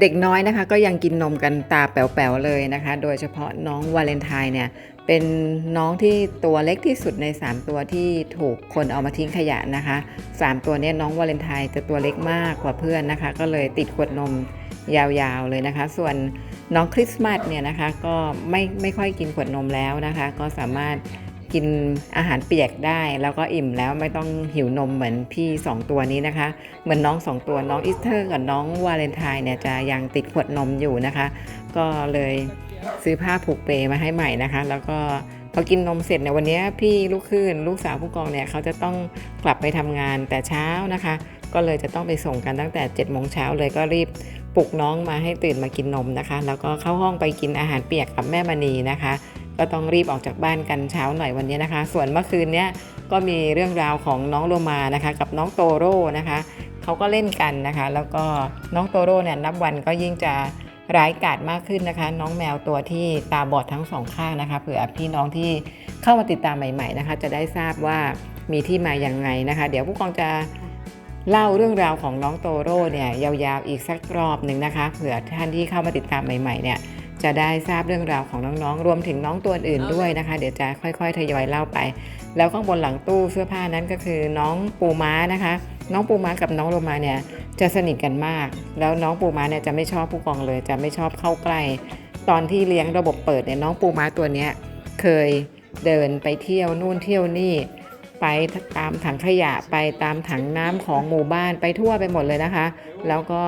เด็กน้อยนะคะก็ยังกินนมกันตาแป๋วๆเลยนะคะ โดยเฉพาะน้องวาเลนไทน์เนี่ยเป็นน้องที่ตัวเล็กที่สุดใน 3 ตัวที่ถูกคนเอามาทิ้งขยะนะคะ 3 ตัวนี้น้องวาเลนไทน์จะตัวเล็กมากกว่าเพื่อนนะคะ ก็เลยติดขวดนมยาวๆเลยนะคะ ส่วนน้องคริสต์มาสเนี่ยนะคะก็ไม่ไม่ค่อยกินขวดนมแล้วนะคะ ก็สามารถ กินอาหารเปียกได้ แล้วก็อิ่มแล้วไม่ต้องหิวนมเหมือนพี่ 2 ตัวนี้นะคะ เหมือนน้อง 2 ตัวน้องอีสเตอร์กับน้องวาเลนไทน์เนี่ยจะยังติดขวดนมอยู่นะคะ ก็เลยซื้อผ้าผูกเปมาให้ใหม่นะคะ แล้วก็พอกินนมเสร็จเนี่ยวันนี้พี่ลูกคืนลูกสาวผู้กองเนี่ยเขาจะต้องกลับไปทำงานแต่เช้านะคะ ก็เลยจะต้องไปส่งกันตั้งแต่7จ็ดโมงเช้าเลยก็รีบปลุกน้องมาให้ตื่นมากินนมนะคะ แล้วก็เข้าห้องไปกินอาหารเปียกกับแม่มณีนะคะ ก็ต้องรีบออกจากบ้านกันเช้าหน่อยวันนี้นะคะ ส่วนเมื่อคืนเนี้ยก็มีเรื่องราวของน้องโลมานะคะ กับน้องโตโร่นะคะเขาก็เล่นกันนะคะ แล้วก็น้องโตโร่เนี่ยนับวันก็ยิ่งจะร้ายกาจมากขึ้นนะคะ น้องแมวตัวที่ตาบอดทั้งสองข้างนะคะเผื่อพี่น้องที่เข้ามาติดตามใหม่ ๆนะคะ จะได้ทราบว่ามีที่มาอย่างไงนะคะ เดี๋ยวผู้กองจะเล่าเรื่องราวของน้องโตโร่เนี่ยยาวๆอีกสักรอบหนึ่งนะคะเผื่อท่านที่เข้ามาติดตามใหม่ๆเนี่ย จะได้ทราบเรื่องราวของน้องๆ รวมถึงน้องตัวอื่นด้วยนะคะ เดี๋ยวจะค่อยๆ ทยอยเล่าไป แล้วข้างบนหลังตู้เสื้อผ้านั้นก็คือน้องปูม้านะคะ น้องปูม้ากับน้องโลมาเนี่ยจะสนิทกันมาก แล้วน้องปูม้าเนี่ยจะไม่ชอบผู้กองเลย จะไม่ชอบเข้าใกล้ ตอนที่เลี้ยงระบบเปิดเนี่ยน้องปูม้าตัวเนี้ยเคยเดินไปเที่ยวนู่นเที่ยวนี่ ไปตามถังขยะไปตามถังน้ำของหมู่บ้านไปทั่วไปหมดเลยนะคะ แล้วก็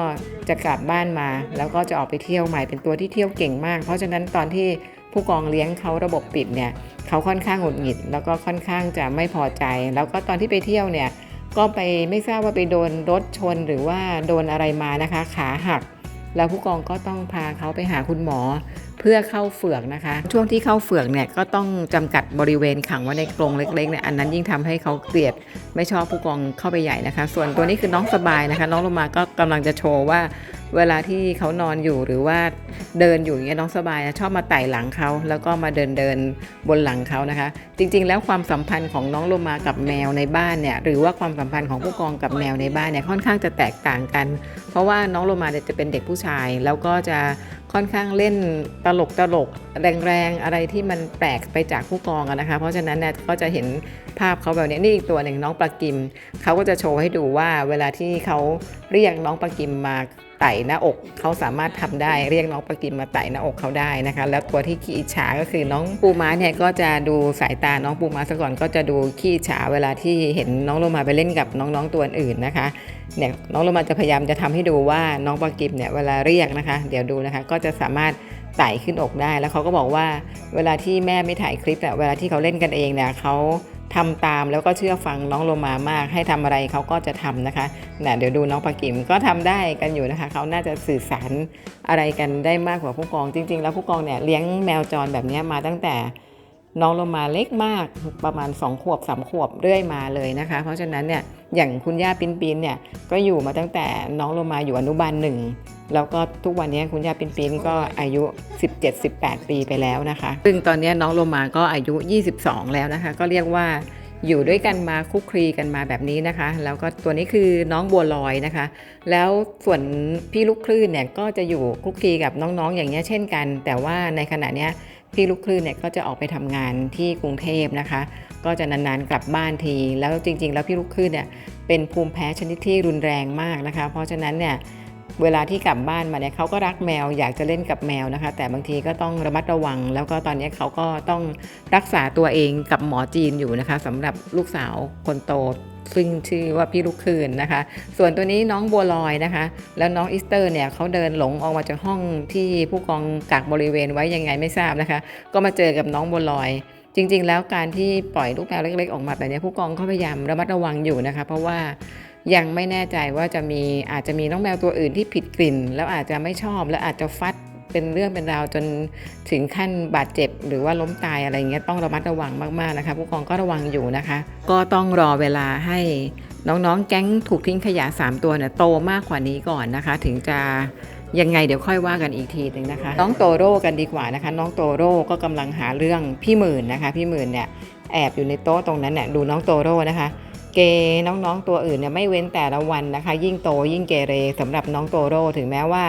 จะกลับบ้านมา แล้วก็จะออกไปเที่ยวใหม่เป็นตัวที่เที่ยวเก่งมาก เพราะฉะนั้นตอนที่ผู้กองเลี้ยงเขาระบบปิดเนี่ยเขาค่อนข้างหงุดหงิด แล้วก็ค่อนข้างจะไม่พอใจ แล้วก็ตอนที่ไปเที่ยวเนี่ยก็ไปไม่ทราบว่าไปโดนรถชนหรือว่าโดนอะไรมานะคะ ขาหัก แล้วผู้กองก็ต้องพาเขาไปหาคุณหมอเพื่อเข้าเฝือกนะคะ ช่วงที่เข้าเฝือกเนี่ยก็ต้องจำกัดบริเวณขังไว้ในกรงเล็กๆเนี่ยอันนั้นยิ่งทำให้เขาเกลียดไม่ชอบผู้กองเข้าไปใหญ่นะคะ ส่วนตัวนี้คือน้องสบายนะคะ น้องลงมาก็กำลังจะโชว์ว่า เวลาที่เขานอนอยู่หรือว่าเดินอยู่อย่างเงี้ยน้องสบายนะชอบมาไต่หลังเขาแล้วก็มาเดินเดินบนหลังเขานะคะ จริง ๆ แล้วความสัมพันธ์ของน้องโลมากับแมวในบ้านเนี่ยหรือว่าความสัมพันธ์ของผู้กองกับแมวในบ้านเนี่ยค่อนข้างจะแตกต่างกัน เพราะว่าน้องโลมาจะเป็นเด็กผู้ชาย แล้วก็จะค่อนข้างเล่นตลกตลกแรงๆอะไรที่มันแปลกไปจากผู้กองนะคะ เพราะฉะนั้นเนี่ยก็จะเห็นภาพเขาแบบนี้นี่อีกตัวหนึ่งน้องปลากิมเขาก็จะโชว์ให้ดูว่าเวลาที่เขาเรียกน้องปลากิมมา ไต่หน้าอกเขาสามารถทำได้เรียกน้องปลากิมมาไต่หน้าอกเขาได้นะคะ แล้วตัวที่ขี้อิจฉาก็คือน้องปูม้าเนี่ยก็จะดูสายตาน้องปูม้าซะก่อนก็จะดูขี้อิจฉาเวลาที่เห็นน้องโลมาไปเล่นกับน้องๆตัวอื่นนะคะเนี่ยน้องโลมาจะพยายามจะทำให้ดูว่าน้องปากิมเนี่ยเวลาเรียกนะคะ เดี๋ยวดูนะคะก็จะสามารถไต่ขึ้นอกได้แล้วเขาก็บอกว่าเวลาที่แม่ไม่ถ่ายคลิปเนี่ยเวลาที่เขาเล่นกันเองเนี่ยเขา ทำตามแล้วก็เชื่อฟังน้องโลมามาก ให้ทำอะไรเขาก็จะทำนะคะนี่ยเดี๋ยวดูน้องปากิมก็ทำได้กันอยู่นะคะ เขาน่าจะสื่อสารอะไรกันได้มากกว่าผู้กอง จริง ๆ แล้วผู้กองเนี่ยเลี้ยงแมวจรแบบนี้มาตั้งแต่ น้องโลมาเล็กมากประมาณ 2 ขวบ3ขวบเรื่อยมาเลยนะคะ เพราะฉะนั้นเนี่ยอย่างคุณย่าปินปินเนี่ยก็อยู่มาตั้งแต่น้องโลมาอยู่อนุบาลหนึ่งแล้วก็ทุกวันนี้คุณย่าปินปินก็อายุ 17-18 ปีไปแล้วนะคะ ซึ่งตอนนี้น้องโลมาก็อายุ 22 แล้วนะคะ ก็เรียกว่าอยู่ด้วยกันมาคุกคลีกันมาแบบนี้นะคะ แล้วก็ตัวนี้คือน้องบัวลอยนะคะ แล้วส่วนพี่ลูกคลื่นเนี่ยก็จะอยู่คุกคลีกับน้องๆ อย่างเงี้ยเช่นกัน แต่ว่าในขณะเนี้ย พี่ลูกคลื่นเนี่ยก็จะออกไปทำงานที่กรุงเทพนะคะ ก็จะนานๆกลับบ้านที แล้วจริง ๆ แล้วพี่ลูกคลื่นเนี่ยเป็นภูมิแพ้ชนิดที่รุนแรงมากนะคะ เพราะฉะนั้นเนี่ยเวลาที่กลับบ้านมาเนี่ยเขาก็รักแมวอยากจะเล่นกับแมวนะคะ แต่บางทีก็ต้องระมัดระวัง แล้วก็ตอนนี้เขาก็ต้องรักษาตัวเองกับหมอจีนอยู่นะคะสำหรับลูกสาวคนโต ซึ่งชื่อว่าพี่ลูกคืนนะคะ ส่วนตัวนี้น้องบัวลอยนะคะ แล้วน้องอีสเตอร์เนี่ยเขาเดินหลงออกมาจากห้องที่ผู้กองกักบริเวณไว้ยังไงไม่ทราบนะคะ ก็มาเจอกับน้องบัวลอย จริง ๆ แล้วการที่ปล่อยลูกแมวเล็ก ๆ ออกมาแบบนี้ผู้กองเขาพยายามระมัดระวังอยู่นะคะ เพราะว่ายังไม่แน่ใจว่าจะมีอาจจะมีน้องแมวตัวอื่นที่ผิดกลิ่น แล้วอาจจะไม่ชอบแล้วอาจจะฟัด เป็นเรื่องเป็นราวจนถึงขั้นบาดเจ็บ หรือว่าล้มตายอะไรเงี้ยต้องระมัดระวังมากๆนะคะผู้กองก็ระวังอยู่นะคะ ก็ต้องรอเวลาให้น้องๆ แก๊งถูกทิ้งขยะ 3 ตัวเนี่ยโตมากกว่านี้ก่อนนะคะ ถึงจะยังไงเดี๋ยวค่อยว่ากันอีกทีหนึ่งนะคะ น้องโตโร่กันดีกว่านะคะ น้องโตโร่ก็กำลังหาเรื่องพี่หมื่นนะคะ พี่หมื่นเนี่ยแอบอยู่ในโต๊ะตรงนั้นเนี่ยดูน้องโตโร่นะคะ เกน้องๆตัวอื่นเนี่ยไม่เว้นแต่ละวันนะคะ ยิ่งโตยิ่งเกเรสำหรับน้องโตโร่ถึงแม้ว่า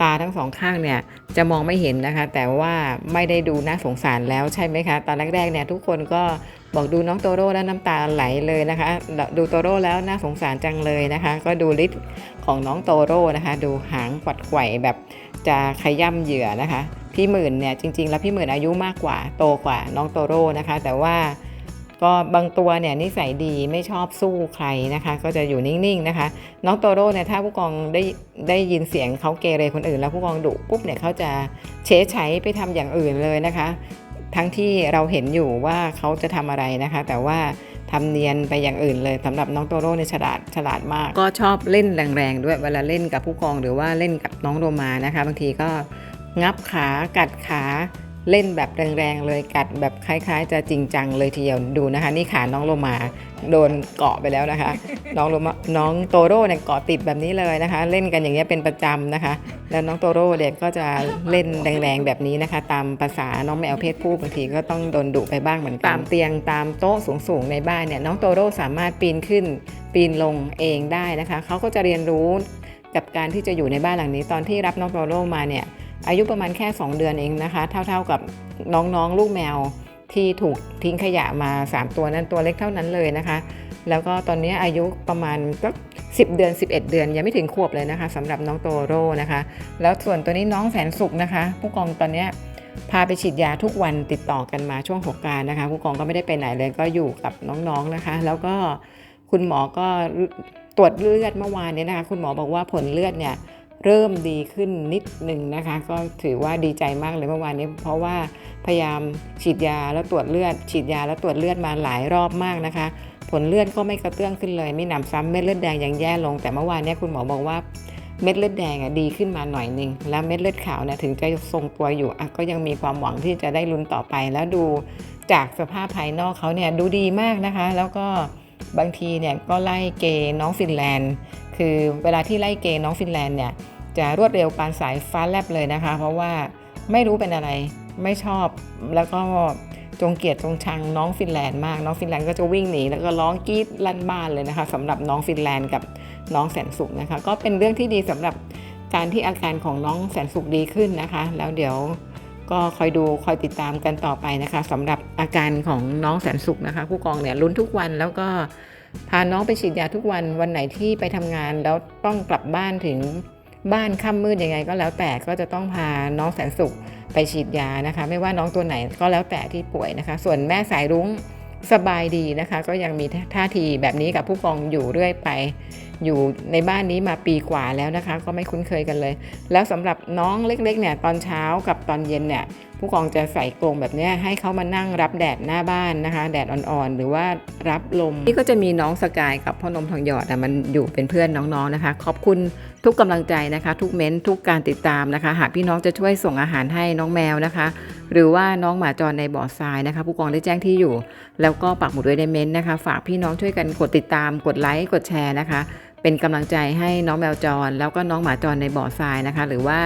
ตาทั้งสองข้างเนี่ยจะมองไม่เห็นนะคะ แต่ว่าไม่ได้ดูน่าสงสารแล้วใช่ไหมคะตอนแรกๆเนี่ยทุกคนก็บอกดูน้องโตโร่แล้วน้ำตาไหลเลยนะคะ ดูโตโร่แล้วน่าสงสารจังเลยนะคะ ก็ดูฤทธิ์ของน้องโตโร่นะคะ ดูหางกวัดไกวแบบจะขย่ำเหยื่อนะคะ พี่หมื่นเนี่ยจริงๆ แล้วพี่หมื่นอายุมากกว่าโตกว่าน้องโตโร่นะคะ แต่ว่า ก็บางตัวเนี่ยนิสัยดีไม่ชอบสู้ใครนะคะ ก็จะอยู่นิ่งๆนะคะ น้องโตโร่เนี่ยถ้าผู้กองได้ได้ยินเสียงเขาเกเรคนอื่น แล้วผู้กองดุปุ๊บเนี่ยเขาจะเฉยใช้ไปทำอย่างอื่นเลยนะคะ ทั้งที่เราเห็นอยู่ว่าเขาจะทำอะไรนะคะ แต่ว่าทำเนียนไปอย่างอื่นเลยสำหรับน้องโตโร่เนี่ยฉลาดฉลาดมาก ก็ชอบเล่นแรงๆด้วยเวลาเล่นกับผู้กองหรือว่าเล่นกับน้องโรมานะคะ บางทีก็งับขากัดขา เล่นแบบแรงๆเลยกัดแบบคล้าย ๆ จะจริงจังเลยทีเดียวดูนะคะ นี่ขาน้องโลมาโดนเกาะไปแล้วนะคะ น้องโลมาน้องโตโร่เนี่ยเกาะติดแบบนี้เลยนะคะ เล่นกันอย่างเงี้ยเป็นประจำนะคะ แล้วน้องโตโร่เด็กก็จะเล่นแรงๆแบบนี้นะคะ ตามภาษาน้องแมวเพศผู้บางทีก็ต้องโดนดุไปบ้างเหมือนกันตามเตียงตามโต๊ะสูงๆในบ้านเนี่ยน้องโตโร่สามารถปีนขึ้นปีนลงเองได้นะคะเขาก็จะเรียนรู้กับการที่จะอยู่ในบ้านหลังนี้ ตอนที่รับน้องโตโร่มาเนี่ย อายุประมาณแค่ 2 เดือนเองนะคะ เท่าๆกับน้องๆลูกแมวที่ถูกทิ้งขยะมา 3 ตัวนั้นตัวเล็กเท่านั้นเลยนะคะ แล้วก็ตอนนี้อายุประมาณก็10 เดือน 11 เดือน ยังไม่ถึงขวบเลยนะคะสำหรับน้องโตโร่นะคะ แล้วส่วนตัวนี้น้องแสนสุขนะคะ ผู้กองตอนนี้พาไปฉีดยาทุกวันติดต่อกันมาช่วงสงการนะคะผู้กองก็ไม่ได้ไปไหนเลยก็อยู่กับน้องๆนะคะ แล้วก็คุณหมอก็ตรวจเลือดเมื่อวานนี้นะคะ คุณหมอบอกว่าผลเลือดเนี่ย เริ่มดีขึ้นนิดหนึ่งนะคะ ก็ถือว่าดีใจมากเลยเมื่อวานนี้ เพราะว่าพยายามฉีดยาแล้วตรวจเลือด ฉีดยาแล้วตรวจเลือดมาหลายรอบมากนะคะ ผลเลือดก็ไม่กระเตื้องขึ้นเลย ไม่หนำซ้ำเม็ดเลือดแดงยังแย่ลง แต่เมื่อวานนี้คุณหมอบอกว่าเม็ดเลือดแดงอะดีขึ้นมาหน่อยหนึ่งแล้วเม็ดเลือดขาวเนี่ยถึงจะทรงตัวอยู่อะก็ยังมีความหวังที่จะได้ลุ้นต่อไป แล้วดูจากสภาพภายนอกเขาเนี่ยดูดีมากนะคะ แล้วก็บางทีเนี่ยก็ไล่เกน้องฟินแลนด์คือเวลาที่ไล่เกน้องฟินแลนด์เนี่ยจะรวดเร็วปานสายฟ้าแลบเลยนะคะ เพราะว่าไม่รู้เป็นอะไรไม่ชอบแล้วก็จงเกียดจงชังน้องฟินแลนด์มากน้องฟินแลนด์ก็จะวิ่งหนีแล้วก็ร้องกรี๊ดลั่นบ้านเลยนะคะสำหรับน้องฟินแลนด์กับน้องแสนสุขนะคะ ก็เป็นเรื่องที่ดีสำหรับการที่อาการของน้องแสนสุขดีขึ้นนะคะ แล้วเดี๋ยวก็คอยดูคอยติดตามกันต่อไปนะคะสำหรับอาการของน้องแสนสุขนะคะ ผู้กองเนี่ยลุ้นทุกวันแล้วก็ พาน้องไปฉีดยาทุกวันวันไหนที่ไปทำงานแล้วต้องกลับบ้านถึงบ้านค่ำมืดยังไงก็แล้วแต่ก็จะต้องพาน้องแสนสุขไปฉีดยานะคะ ไม่ว่าน้องตัวไหนก็แล้วแต่ที่ป่วยนะคะ ส่วนแม่สายรุ้งสบายดีนะคะ ก็ยังมีท่าทีแบบนี้กับผู้กองอยู่เรื่อยไป อยู่ในบ้านนี้มาปีกว่าแล้วนะคะ ก็ไม่คุ้นเคยกันเลย แล้วสำหรับน้องเล็กๆเนี่ยตอนเช้ากับตอนเย็นเนี่ย ผู้กองจะใส่กรงแบบนี้ให้เขามานั่งรับแดดหน้าบ้านนะคะ แดดอ่อนๆ หรือว่ารับลม นี่ก็จะมีน้องสกายกับพ่อนมทองหยอดอ่มันอยู่เป็นเพื่อนน้องๆนะคะ ขอบคุณทุกกำลังใจนะคะ ทุกเม้นทุกการติดตามนะคะ หากพี่น้องจะช่วยส่งอาหารให้น้องแมวนะคะ หรือว่าน้องหมาจรในบ่อทรายนะคะ ผู้กองได้แจ้งที่อยู่ แล้วก็ปักหมุดไว้ในเม้นต์นะคะ ฝากพี่น้องช่วยกันกดติดตามกดไลค์กดแชร์นะคะ เป็นกำลังใจให้น้องแมวจร แล้วก็น้องหมาจรในบ่อทรายนะคะ หรือว่า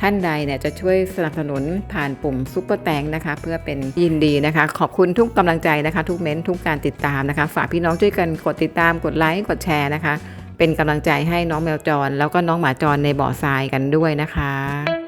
ท่านใดเนี่ยจะช่วยสนับสนุนผ่านปุ่มซุปเปอร์แตงนะคะ เพื่อเป็นยินดีนะคะ ขอบคุณทุกกำลังใจนะคะ ทุกเม้นทุกการติดตามนะคะ ฝากพี่น้องช่วยกันกดติดตามกดไลค์กดแชร์นะคะ เป็นกำลังใจให้น้องแมวจร แล้วก็น้องหมาจรในบ่อทรายกันด้วยนะคะ